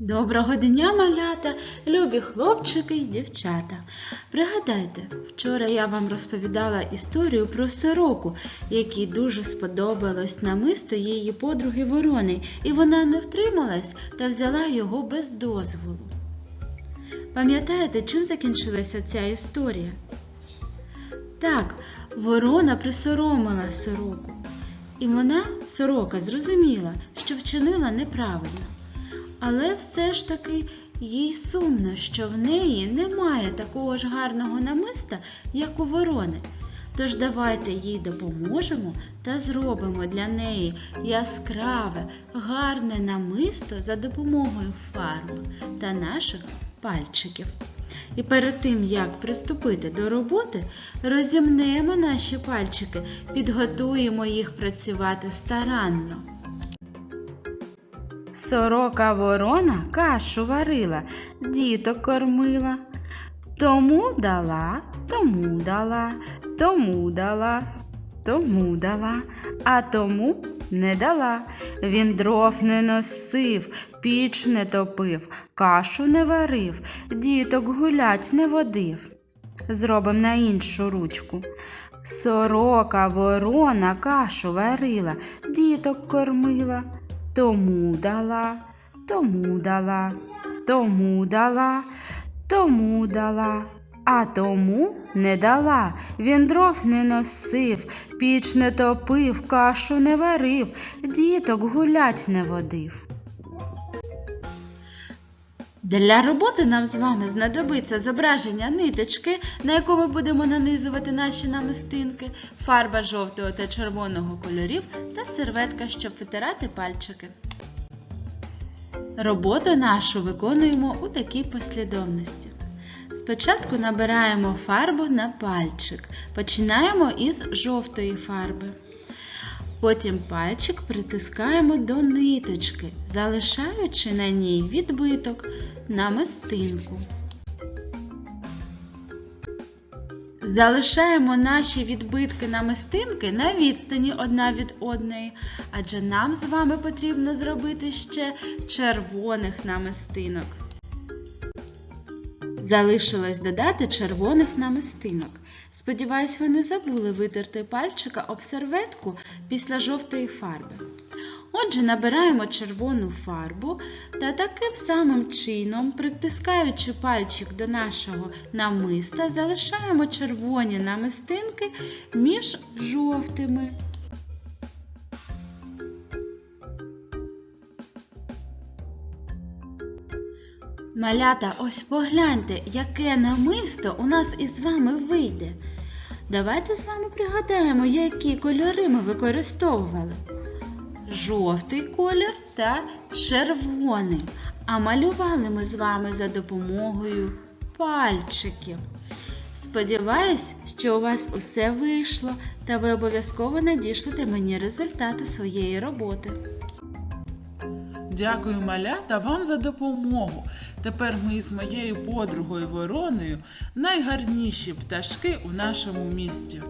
Доброго дня, малята, любі хлопчики й дівчата. Пригадайте, вчора я вам розповідала історію про сороку, якій дуже сподобалось намисто її подруги ворони, і вона не втрималась та взяла його без дозволу. Пам'ятаєте, чим закінчилася ця історія? Так, ворона присоромила сороку, і вона, сорока, зрозуміла, що вчинила неправильно. Але все ж таки їй сумно, що в неї немає такого ж гарного намиста, як у ворони. Тож давайте їй допоможемо та зробимо для неї яскраве, гарне намисто за допомогою фарб та наших пальчиків. І перед тим, як приступити до роботи, розімнемо наші пальчики, підготуємо їх працювати старанно. Сорока ворона кашу варила, діток кормила. Тому дала, тому дала, тому дала, тому дала, а тому не дала. Він дров не носив, піч не топив, кашу не варив, діток гулять не водив. Зробим на іншу ручку. Сорока ворона кашу варила, діток кормила. Тому дала, тому дала, тому дала, тому дала, а тому не дала. Він дров не носив, піч не топив, кашу не варив, діток гулять не водив. Для роботи нам з вами знадобиться зображення ниточки, на яку ми будемо нанизувати наші намистинки, фарба жовтого та червоного кольорів та серветка, щоб витирати пальчики. Роботу нашу виконуємо у такій послідовності. Спочатку набираємо фарбу на пальчик. Починаємо із жовтої фарби. Потім пальчик притискаємо до ниточки, залишаючи на ній відбиток на мистинку. Залишаємо наші відбитки на мистинки на відстані одна від одної, адже нам з вами потрібно зробити ще червоних намистинок. Залишилось додати червоних намистинок. Сподіваюсь, ви не забули витерти пальчика об серветку після жовтої фарби. Отже, набираємо червону фарбу та таким самим чином, притискаючи пальчик до нашого намиста, залишаємо червоні намистинки між жовтими. Малята, ось погляньте, яке намисто у нас із вами вийде. Давайте з вами пригадаємо, які кольори ми використовували. Жовтий колір та червоний. А малювали ми з вами за допомогою пальчиків. Сподіваюсь, що у вас усе вийшло, та ви обов'язково надішлете мені результати своєї роботи. Дякую, малята, вам за допомогу. Тепер ми з моєю подругою вороною найгарніші пташки у нашому місті.